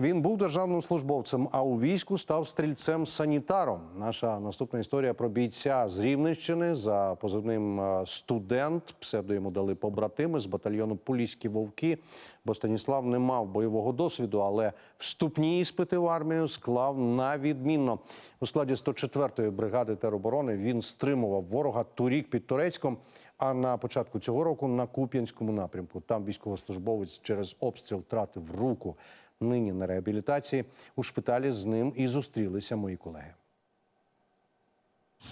Він був державним службовцем, а у війську став стрільцем-санітаром. Наша наступна історія про бійця з Рівненщини за позивним е, студент. Псевдо йому дали побратими з батальйону Поліські вовки. Бо Станіслав не мав бойового досвіду, але вступні іспити в армію склав на відмінно. У складі 104-ї бригади тероборони він стримував ворога торік під Турецьком. А на початку цього року на Куп'янському напрямку там військовослужбовець через обстріл втратив руку. Нині на реабілітації у шпиталі з ним і зустрілися мої колеги.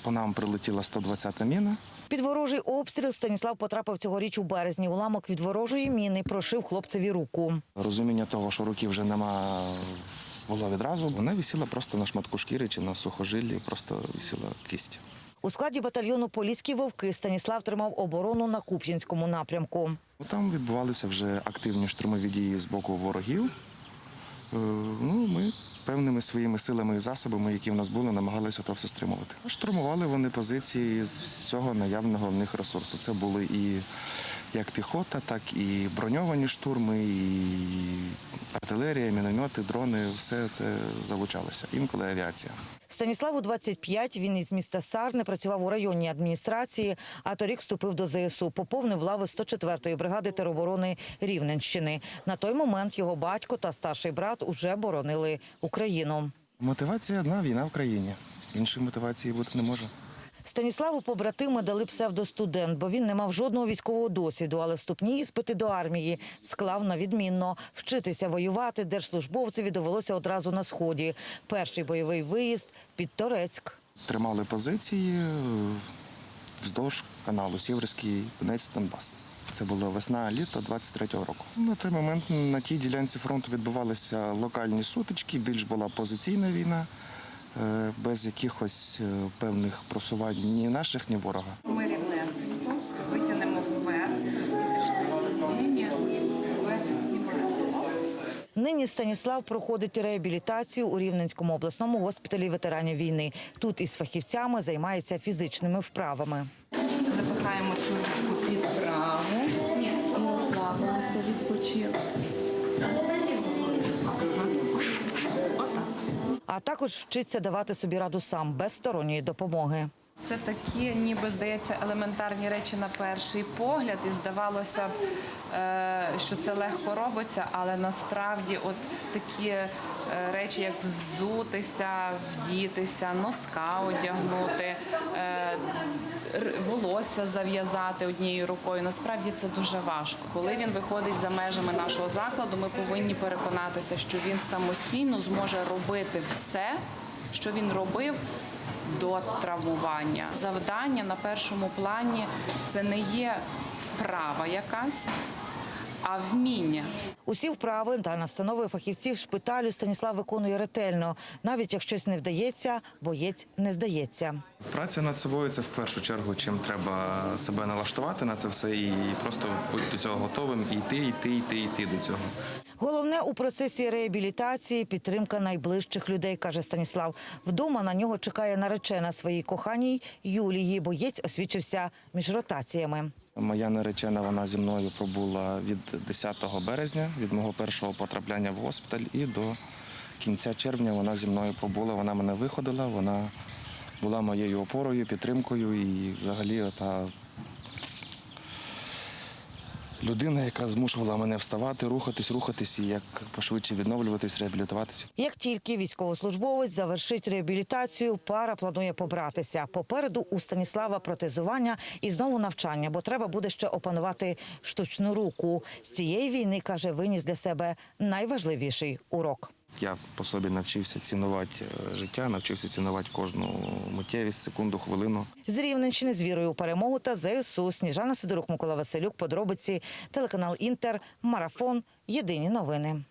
По нам прилетіла 120-та міна. Під ворожий обстріл Станіслав потрапив цьогоріч у березні. Уламок від ворожої міни прошив хлопцеві руку. Розуміння того, що руки вже нема, було відразу. Вона висіла просто на шматку шкіри чи на сухожилі, просто висіла кисть. У складі батальйону Поліські вовки Станіслав тримав оборону на Куп'янському напрямку. Там відбувалися вже активні штурмові дії з боку ворогів. Е, Ну, ми певними своїми силами і засобами, які в нас були, намагалися то все стримувати. Штурмували вони позиції з всього наявного в них ресурсу. Це були і як піхота, так і броньовані штурми, і артилерія, міномети, дрони, все це залучалося. Інколи авіація. Станіславу 25, він із міста Сарни, працював у районній адміністрації, а торік вступив до ЗСУ, поповнив лави 104-ї бригади тероборони Рівненщини. На той момент його батько та старший брат уже боронили Україну. Мотивація одна війна в країні. Іншої мотивації бути не може. Станіславу побратими дали псевдостудент, бо він не мав жодного військового досвіду, але вступні іспити до армії склав на відмінно. Вчитися воювати держслужбовцеві довелося одразу на сході. Перший бойовий виїзд під Торецьк. Тримали позиції е, вздовж каналу Сіверський Донець Донбас. Це була весна, літо 23-го року. На той момент на тій ділянці фронту відбувалися локальні сутички, більш була позиційна війна, без якихось е, певних просувань ні наших, ні ворога. Ми рівнесенько витягнемо вверх, лінія, вверх і. Нині Станіслав проходить реабілітацію у Рівненському обласному госпіталі ветеранів війни. Тут із фахівцями займається фізичними вправами. Запихаємо цю ручку під праву і розслабилися, А також вчиться давати собі раду сам без сторонньої допомоги. Це такі, ніби здається, елементарні речі на перший погляд, і здавалося б, е, що це легко робиться, але насправді, от такі е, речі, як взутися, вдітися, носка одягнути, е, волосся зав'язати однією рукою. Насправді це дуже важко. Коли він виходить за межами нашого закладу, ми повинні переконатися, що він самостійно зможе робити все, що він робив до травмування. Завдання на першому плані це не є вправа якась, а вміння. Усі вправи та настанови фахівців шпиталю Станіслав виконує ретельно. Навіть якщо щось не вдається, боєць не здається. Праця над собою це в першу чергу, чим треба себе налаштувати на це все і просто бути до цього готовим, і йти, йти, йти, йти до цього. Головне у процесі реабілітації підтримка найближчих людей, каже Станіслав. Вдома на нього чекає наречена своїй коханій Юлії. Боєць освічився між ротаціями. Моя наречена вона зі мною пробула від 10 березня, від мого першого потрапляння в госпіталь, і до кінця червня вона зі мною пробула. Вона мене виходила, вона була моєю опорою, підтримкою і взагалі та людина, яка змушувала мене вставати, рухатись, рухатись і як пошвидше відновлюватись, реабілітуватися. Як тільки військовослужбовець завершить реабілітацію, пара планує побратися. Попереду у Станіслава протезування і знову навчання, бо треба буде ще опанувати штучну руку. З цієї війни каже, виніс для себе найважливіший урок. Я по собі навчився цінувати е, життя, навчився цінувати кожну миттєвість, секунду, хвилину. З Рівненщини з вірою у перемогу та ЗСУ Сніжана Сидорук, Микола Василюк. Подробиці телеканал Інтер, Марафон. Єдині новини.